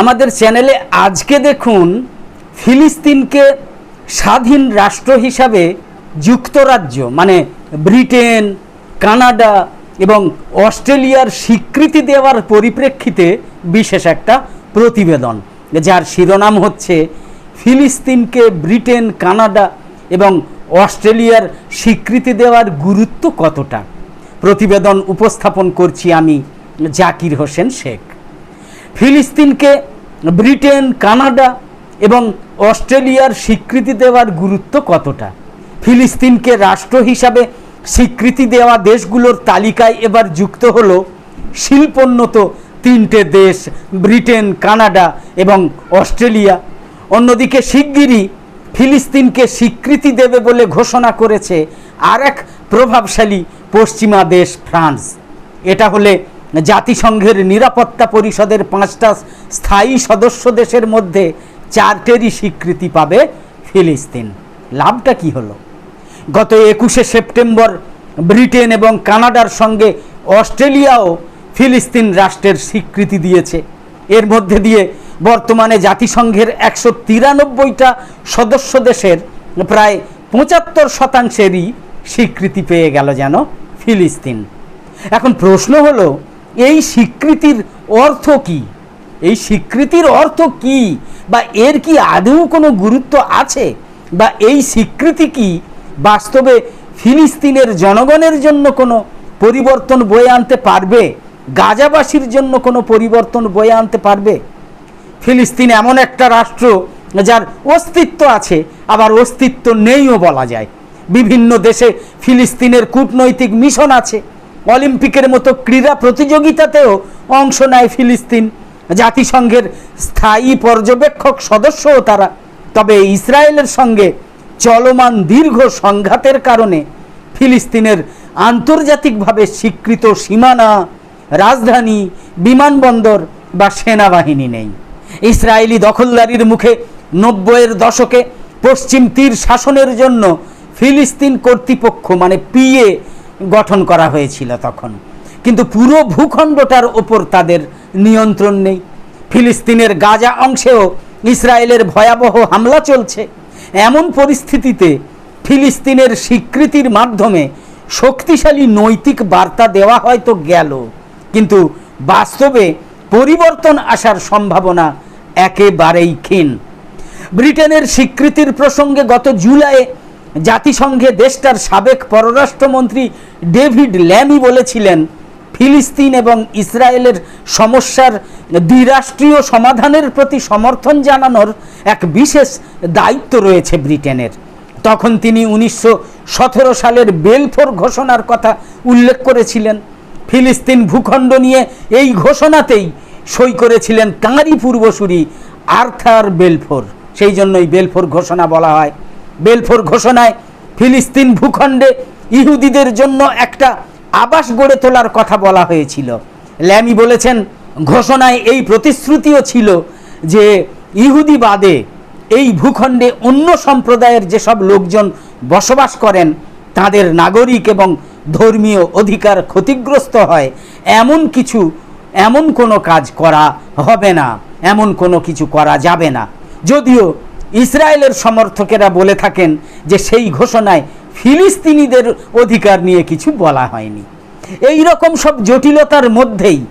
আমাদের চ্যানেলে আজকে দেখুন ফিলিস্তিনকে স্বাধীন রাষ্ট্র হিসাবে যুক্তরাজ্য মানে ব্রিটেন, কানাডা এবং অস্ট্রেলিয়ার স্বীকৃতি দেওয়ার পরিপ্রেক্ষিতে বিশেষ একটা প্রতিবেদন, যার শিরোনাম হচ্ছে ফিলিস্তিনকে ব্রিটেন, কানাডা এবং অস্ট্রেলিয়ার স্বীকৃতি দেওয়ার গুরুত্ব কতটা? প্রতিবেদন উপস্থাপন করছি আমি জাকির হোসেন শেখ। ফিলিস্তিনকে ব্রিটেন, কানাডা এবং অস্ট্রেলিয়ার স্বীকৃতি দেওয়ার গুরুত্ব কতটা? ফিলিস্তিনকে রাষ্ট্র হিসাবে স্বীকৃতি দেওয়া দেশগুলোর তালিকায় এবার যুক্ত হলো শিল্পোন্নত তিনটে দেশ, ব্রিটেন, কানাডা এবং অস্ট্রেলিয়া। অন্যদিকে শিগগিরই ফিলিস্তিনকে স্বীকৃতি দেবে বলে ঘোষণা করেছে আর এক প্রভাবশালী পশ্চিমা দেশ ফ্রান্স। এটা হলে জাতিসংঘের নিরাপত্তা পরিষদের পাঁচটা স্থায়ী সদস্য দেশের মধ্যে চারটেরই স্বীকৃতি পাবে ফিলিস্তিন। লাভটা কি হলো? গত একুশে সেপ্টেম্বর ব্রিটেন এবং কানাডার সঙ্গে অস্ট্রেলিয়াও ফিলিস্তিন রাষ্ট্রের স্বীকৃতি দিয়েছে। এর মধ্যে দিয়ে বর্তমানে জাতিসংঘের একশো তিরানব্বইটা সদস্য দেশের প্রায় পঁচাত্তর শতাংশেরই স্বীকৃতি পেয়ে গেল যেন ফিলিস্তিন। এখন প্রশ্ন হলো এই স্বীকৃতির অর্থ কি? এই স্বীকৃতির অর্থ কি? বা এর কি আদৌ কোনো গুরুত্ব আছে? বা এই স্বীকৃতি কি বাস্তবে ফিলিস্তিনের জনগণের জন্য কোনো পরিবর্তন বয়ে আনতে পারবে? গাজাবাসীর জন্য কোনো পরিবর্তন বয়ে আনতে পারবে? ফিলিস্তিন এমন একটা রাষ্ট্র যার অস্তিত্ব আছে, আবার অস্তিত্ব নেইও বলা যায়। বিভিন্ন দেশে ফিলিস্তিনের কূটনৈতিক মিশন আছে। অলিম্পিকের মতো ক্রীড়া প্রতিযোগিতাতেও অংশ নেয় ফিলিস্তিন। জাতিসংঘের স্থায়ী পর্যবেক্ষক সদস্যও তারা। তবে ইসরায়েলের সঙ্গে চলমান দীর্ঘ সংঘাতের কারণে ফিলিস্তিনের আন্তর্জাতিকভাবে স্বীকৃত সীমানা, রাজধানী, বিমানবন্দর বা সেনাবাহিনী নেই। ইসরায়েলি দখলদারির মুখে নব্বইয়ের দশকে পশ্চিম তীর শাসনের জন্য ফিলিস্তিন কর্তৃপক্ষ মানে পিএ গঠন করা হয়েছিল তখন। কিন্তু পুরো ভূখণ্ডটার ওপর তাদের নিয়ন্ত্রণ নেই। ফিলিস্তিনের গাজা অংশেও ইসরায়েলের ভয়াবহ হামলা চলছে। এমন পরিস্থিতিতে ফিলিস্তিনের স্বীকৃতির মাধ্যমে শক্তিশালী নৈতিক বার্তা দেওয়া হয়তো গেল, কিন্তু বাস্তবে পরিবর্তন আসার সম্ভাবনা একেবারেই ক্ষীণ। ব্রিটেনের স্বীকৃতির প্রসঙ্গে গত জুলাইয়ে জাতিসংঘে দেশটার সাবেক পররাষ্ট্রমন্ত্রী ডেভিড ল্যামি বলেছিলেন, ফিলিস্তিন এবং ইসরায়েলের সমস্যার দ্বিরাষ্ট্রীয় সমাধানের প্রতি সমর্থন জানানোর এক বিশেষ দায়িত্ব রয়েছে ব্রিটেনের। তখন তিনি উনিশশো সতেরো সালের বেলফোর ঘোষণার কথা উল্লেখ করেছিলেন। ফিলিস্তিন ভূখণ্ড নিয়ে এই ঘোষণাতেই সই করেছিলেন তাঁরই পূর্বসূরি আর্থার বেলফোর। সেই জন্যই বেলফোর ঘোষণা বলা হয়। বেলফোর ঘোষণায় ফিলিস্তিন ভূখণ্ডে ইহুদিদের জন্য একটা আবাস গড়ে তোলার কথা বলা হয়েছিল। ল্যামি বলেছেন, ঘোষণায় এই প্রতিশ্রুতিও ছিল যে ইহুদি বাদে এই ভূখণ্ডে অন্য সম্প্রদায়ের যেসব লোকজন বসবাস করেন, তাদের নাগরিক এবং ধর্মীয় অধিকার ক্ষতিগ্রস্ত হয়, এমন কিছু, এমন কোনো কাজ করা হবে না, এমন কোনো কিছু করা যাবে না। যদিও ইসরায়েলের সমর্থকেরা বলে থাকেন যে সেই ঘোষণায় ফিলিস্তিনিদের অধিকার নিয়ে কিছু বলা হয়নি। এই রকম সব জটিলতার মধ্যেই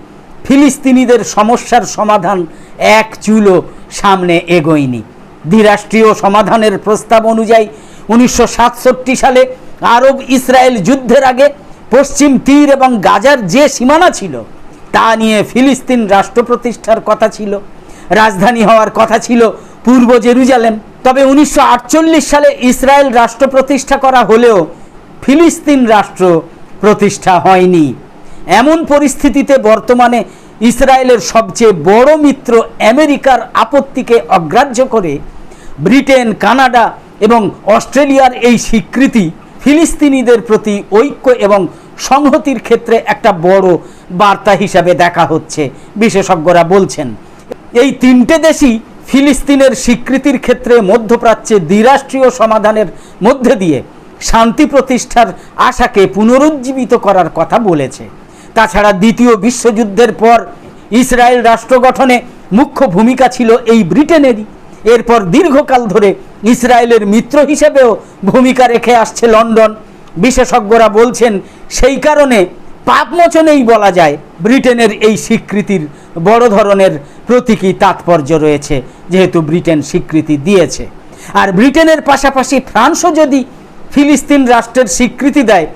ফিলিস্তিনিদের সমস্যার সমাধান এক চুলো সামনে এগোয়নি। দ্বিরাষ্ট্রীয় সমাধানের প্রস্তাব অনুযায়ী উনিশশো সাতষট্টি সালে আরব ইসরায়েল যুদ্ধের আগে পশ্চিম তীর এবং গাজার যে সীমানা ছিল, তা নিয়ে ফিলিস্তিন রাষ্ট্র প্রতিষ্ঠার কথা ছিল, রাজধানী হওয়ার কথা ছিল পূর্ব জেরুজালেম। তবে উনিশশো আটচল্লিশ সালে ইসরায়েল রাষ্ট্র প্রতিষ্ঠা করা হলেও ফিলিস্তিন রাষ্ট্র প্রতিষ্ঠা হয়নি। এমন পরিস্থিতিতে বর্তমানে ইসরায়েলের সবচেয়ে বড় মিত্র আমেরিকার আপত্তিকে অগ্রাহ্য করে ব্রিটেন, কানাডা এবং অস্ট্রেলিয়ার এই স্বীকৃতি ফিলিস্তিনিদের প্রতি ঐক্য এবং সংহতির ক্ষেত্রে একটা বড় বার্তা হিসাবে দেখা হচ্ছে, বিশেষজ্ঞরা বলছেন। এই তিনটে দেশই ফিলিস্তিনের স্বীকৃতির ক্ষেত্রে মধ্যপ্রাচ্যে দ্বিরাষ্ট্রীয় সমাধানের মধ্যে দিয়ে শান্তি প্রতিষ্ঠার আশাকে পুনরুজ্জীবিত করার কথা বলেছে। তাছাড়া দ্বিতীয় বিশ্বযুদ্ধের পর ইসরায়েল রাষ্ট্র গঠনে মুখ্য ভূমিকা ছিল এই ব্রিটেনেরই। এরপর দীর্ঘকাল ধরে ইসরায়েলের মিত্র হিসেবেও ভূমিকা রেখে আসছে লন্ডন। বিশেষজ্ঞরা বলছেন, সেই কারণে পাপমোচনেই বলা যায়, ব্রিটেনের এই স্বীকৃতির বড় ধরনের প্রতীকী তাৎপর্য রয়েছে, যেহেতু ব্রিটেন স্বীকৃতি দিয়েছে। আর ব্রিটেনের পাশাপাশি ফ্রান্সও যদি ফিলিস্তিন রাষ্ট্রের স্বীকৃতি দেয়,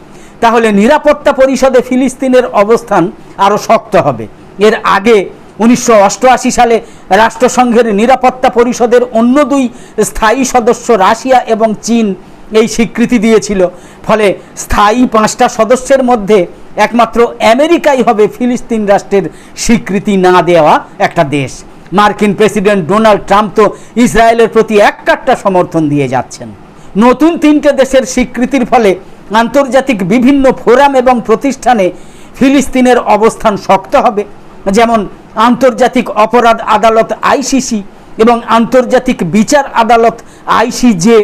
তাহলে নিরাপত্তা পরিষদে ফিলিস্তিনের অবস্থান আরও শক্ত হবে। এর আগে উনিশশো অষ্টআশি সালে রাষ্ট্রসংঘের নিরাপত্তা পরিষদের অন্য দুই স্থায়ী সদস্য রাশিয়া এবং চীন এই স্বীকৃতি দিয়েছিল। ফলে স্থায়ী পাঁচটা সদস্যের মধ্যে একমাত্র আমেরিকাই হবে ফিলিস্তিন রাষ্ট্রের স্বীকৃতি না দেওয়া একটা দেশ। মার্কিন প্রেসিডেন্ট ডোনাল্ড ট্রাম্প তো ইসরায়েলের প্রতি এক কাট্টা সমর্থন দিয়ে যাচ্ছেন। নতুন তিনটে দেশের স্বীকৃতির ফলে আন্তর্জাতিক বিভিন্ন ফোরাম এবং প্রতিষ্ঠানে ফিলিস্তিনের অবস্থান শক্ত হবে। যেমন আন্তর্জাতিক অপরাধ আদালত আইসিসি এবং আন্তর্জাতিক বিচার আদালত আইসিজে।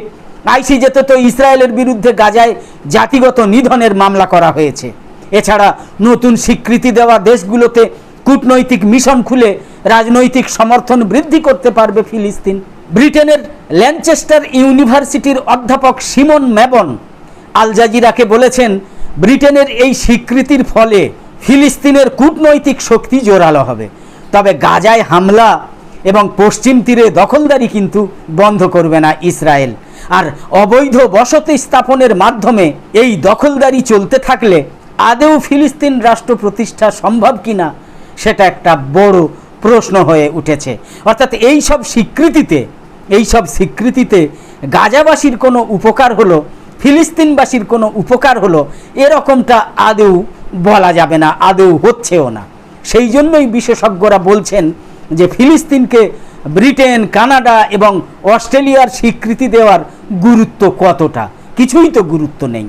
আইসিজেতে তো ইসরায়েলের বিরুদ্ধে গাজায় জাতিগত নিধনের মামলা করা হয়েছে। এছাড়া নতুন স্বীকৃতি দেওয়া দেশগুলোতে কূটনৈতিক মিশন খুলে রাজনৈতিক সমর্থন বৃদ্ধি করতে পারবে ফিলিস্তিন। ব্রিটেনের ল্যানচেস্টার ইউনিভার্সিটির অধ্যাপক সিমন ম্যাবন আল জাজিরাকে বলেছেন, ব্রিটেনের এই স্বীকৃতির ফলে ফিলিস্তিনের কূটনৈতিক শক্তি জোরালো হবে। তবে গাজায় হামলা এবং পশ্চিম তীরে দখলদারি কিন্তু বন্ধ করবে না ইসরায়েল। আর অবৈধ বসতি স্থাপনের মাধ্যমে এই দখলদারি চলতে থাকলে আদেও ফিলিস্তিন রাষ্ট্র প্রতিষ্ঠা সম্ভব কিনা সেটা একটা বড় প্রশ্ন হয়ে উঠেছে। অর্থাৎ এই সব স্বীকৃতিতে, এই সব স্বীকৃতিতে গাজাবাসীর কোনো উপকার হলো, ফিলিস্তিনবাসীর কোনো উপকার হলো, এরকমটা আদেও বলা যাবে না, আদেও হচ্ছেও না। সেই জন্যই বিশেষজ্ঞরা বলছেন যে ফিলিস্তিনকে ব্রিটেন, কানাডা এবং অস্ট্রেলিয়ার স্বীকৃতি দেওয়ার গুরুত্ব কতটা? কিছুই তো গুরুত্ব নেই।